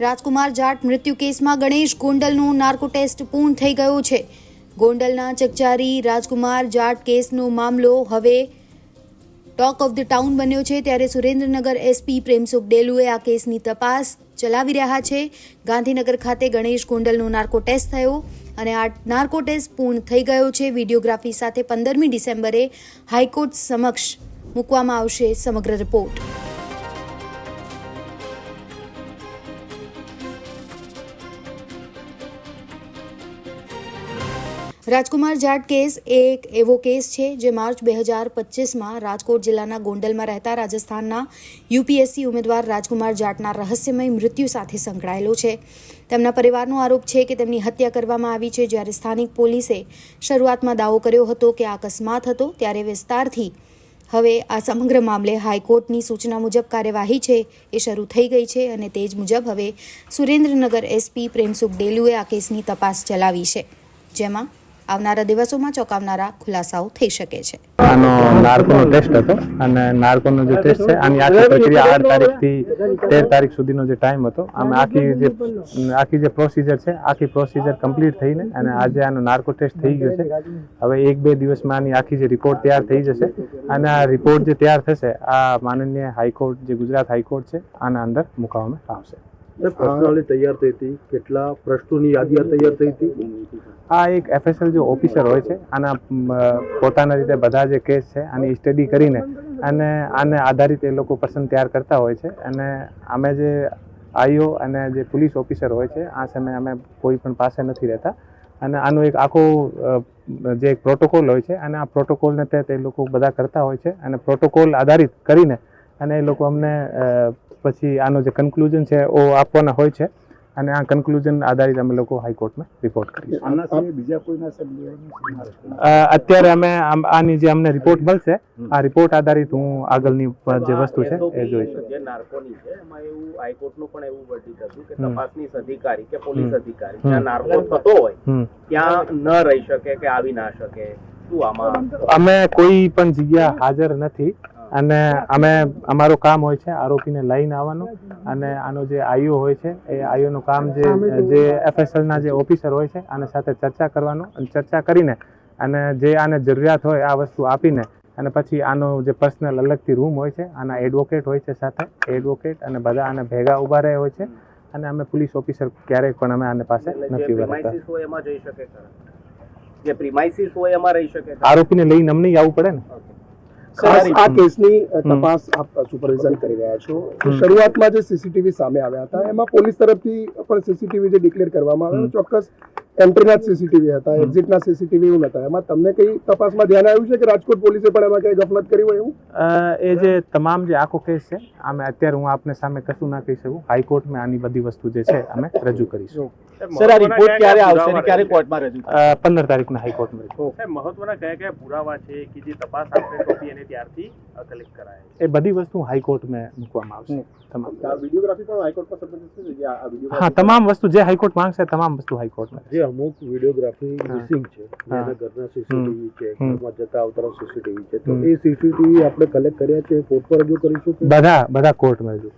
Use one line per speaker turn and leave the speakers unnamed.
રાજકુમાર જાટ મૃત્યુ કેસમાં Ganesh ગોંડલનું narco test પૂર્ણ થઈ ગયો છે. ગોંડલના ચકચારી રાજકુમાર જાટ કેસનો મામલો હવે ટોક ઓફ ધ ટાઉન બન્યો છે. ત્યારે સુરેન્દ્રનગર એસપી પ્રેમસુખ ડેલુએ આ કેસની તપાસ ચલાવી રહ્યા છે. ગાંધીનગર ખાતે ગણેશ ગોંડલનો નાર્કો ટેસ્ટ થયો અને આ નાર્કો ટેસ્ટ પૂર્ણ થઈ ગયો છે. વિડીયોગ્રાફી સાથે પંદરમી ડિસેમ્બરે હાઈકોર્ટ સમક્ષ મૂકવામાં આવશે સમગ્ર રિપોર્ટ. રાજકુમાર જાટ કેસ એક એવો કેસ છે જે માર્ચ બે હજાર પચીસમાં રાજકોટ જિલ્લાના ગોંડલમાં રહેતા રાજસ્થાનના યુપીએસસી ઉમેદવાર રાજકુમાર જાટના રહસ્યમય મૃત્યુ સાથે સંકળાયેલો છે. તેમના પરિવારનો આરોપ છે કે તેમની હત્યા કરવામાં આવી છે જ્યારે સ્થાનિક પોલીસે શરૂઆતમાં દાવો કર્યો હતો કે આ અકસ્માત હતો ત્યારે વિસ્તારથી હવે આ સમગ્ર મામલે હાઈકોર્ટની સૂચના મુજબ કાર્યવાહી છે એ શરૂ થઈ ગઈ છે અને તે જ મુજબ હવે સુરેન્દ્રનગર એસપી પ્રેમસુખ ડેલુએ આ કેસની તપાસ ચલાવી છે. જેમાં આવનારા દિવસોમાં ચોંકાવનારા ખુલાસાઓ થઈ શકે છે.
આનો નાર્કોનો ટેસ્ટ હતો અને નાર્કોનો જે ટેસ્ટ છે, આની આખી પ્રક્રિયા આઠ તારીખથી તેર તારીખ સુધીનો જે ટાઈમ હતો, આમ આખી જે આખી જે પ્રોસિજર છે, આખી પ્રોસિજર કમ્પ્લીટ થઈને અને આજે આનો નાર્કો ટેસ્ટ થઈ ગયો છે. હવે એક બે દિવસમાં આની આખી જે રિપોર્ટ તૈયાર થઈ જશે અને આ રિપોર્ટ જે તૈયાર થશે, આ માનનીય હાઈકોર્ટ, જે ગુજરાત હાઈકોર્ટ છે, આના અંદર મુકાવવામાં આવશે.
પ્રશ્નાવલી તૈયાર થઈ હતી. કેટલા પ્રશ્નોની યાદી તૈયાર થઈ હતી.
આ એક એફએસએલ જે ઓફિસર હોય છે, આના પોતાના રીતે બધા જે કેસ છે, આની સ્ટડી કરીને અને આને આધારિત એ લોકો પસંદ તૈયાર કરતા હોય છે. અને અમે જે આઈઓ અને જે પોલીસ ઓફિસર હોય છે, આ સમયે અમે કોઈ પણ પાસે નથી રહેતા. અને આનો એક આખો જે એક પ્રોટોકોલ હોય છે, અને આ પ્રોટોકોલને તે લોકો બધા કરતા હોય છે. અને પ્રોટોકોલ આધારિત કરીને અને એ લોકો અમને પછી આનો જે કન્ક્લુઝન છે ઓ આપવાના હોય છે. અને આ કન્ક્લુઝન આધારિત અમે લોકો હાઈકોર્ટમાં રિપોર્ટ કરીશું.
બીજા
અત્યારે અમે આની જે અમને રિપોર્ટ મળશે આ રિપોર્ટ આધારિત હું આગળની જે વસ્તુ છે એ જોઈશ.
જે નાર્કોની છે એમાં એવું હાઈકોર્ટનું પણ એવું વર્ડિક હતું કે તપાસનીશ અધિકારી કે પોલીસ અધિકારી જ્યાં નાર્કો થતો હોય ત્યાં ન રહી શકે કે આવી ના શકે. શું આમાં
અમે કોઈ પણ જગ્યા હાજર નથી. અને અમે અમારું કામ હોય છે આરોપીને લઈને આવવાનું. અને આનો જે આઈઓ હોય છે એ આઈઓનું કામ જે જે FSL જે ઓફિસર હોય છે આના સાથે ચર્ચા કરવાનું અને ચર્ચા કરીને અને જે આને જરૂરિયાત હોય આ વસ્તુ આપીને અને પછી આનો જે પર્સનલ અલગથી રૂમ હોય છે આના એડવોકેટ હોય છે સાથે એડવોકેટ અને બધા આને ભેગા ઊભા રહે હોય છે અને અમે પોલીસ ઓફિસર ક્યારેય પણ અમે આને પાસે નથી વળતા
એમાં જઈ શકે જે પ્રિમાઇસીસ હોય એમાં રહી શકે
આરોપીને લઈને અમને આવવું પડે ને.
આ કેસની તપાસ આપ સુપરવિઝન કરી રહ્યા છો. શરૂઆતમાં જે સીસીટીવી સામે આવ્યા હતા એમાં પોલીસ તરફથી પણ સીસીટીવી જે ડિક્લેર કરવામાં આવ્યા ચોક્કસ એન્ટ્રીના જ સીસીટીવી હતા. એક્ઝિટના સીસીટીવી એવું નતા એમાં તમને કઈ તપાસમાં ધ્યાન આવ્યું છે કે રાજકોટ પોલીસે પણ એમાં કઈ ગફલત કરી હોય એવું?
એ જે તમામ જે આખો કેસ છે અમે અત્યારે હું આપને સામે કશું ના કહી શકું. હાઈકોર્ટમાં આની બધી વસ્તુ જે છે અમે રજૂ કરીશું.
સર આ રિપોર્ટ ક્યારે આવશે અને ક્યારે કોર્ટમાં રજૂ
અ, પંદર તારીખના હાઈકોર્ટમાં
મહત્વના કયા કયા પુરાવા છે કે જે તપાસ આપણે સોંપી અને ત્યારથી કલેક્ટ કરાય
એ બધી વસ્તુ હાઈકોર્ટમાં મૂકવામાં આવશે. તમામ.
વિડીયોગ્રાફી પણ હાઈકોર્ટમાં સબમિટ થશે જે આ
હા તમામ વસ્તુ જે હાઈકોર્ટ માંગશે તમામ વસ્તુ હાઈકોર્ટમાં
જે અમુક વિડીયોગ્રાફી મિસિંગ છે. એના ઘરના સીસીટીવી છે ઘરમાં જતા આવતા સીસીટીવી છે. તો એ સીસીટીવી આપણે કલેક્ટ કર્યા છે કોર્ટ પર રજૂ કરીશું કે
બધા બધા કોર્ટમાં રજૂ.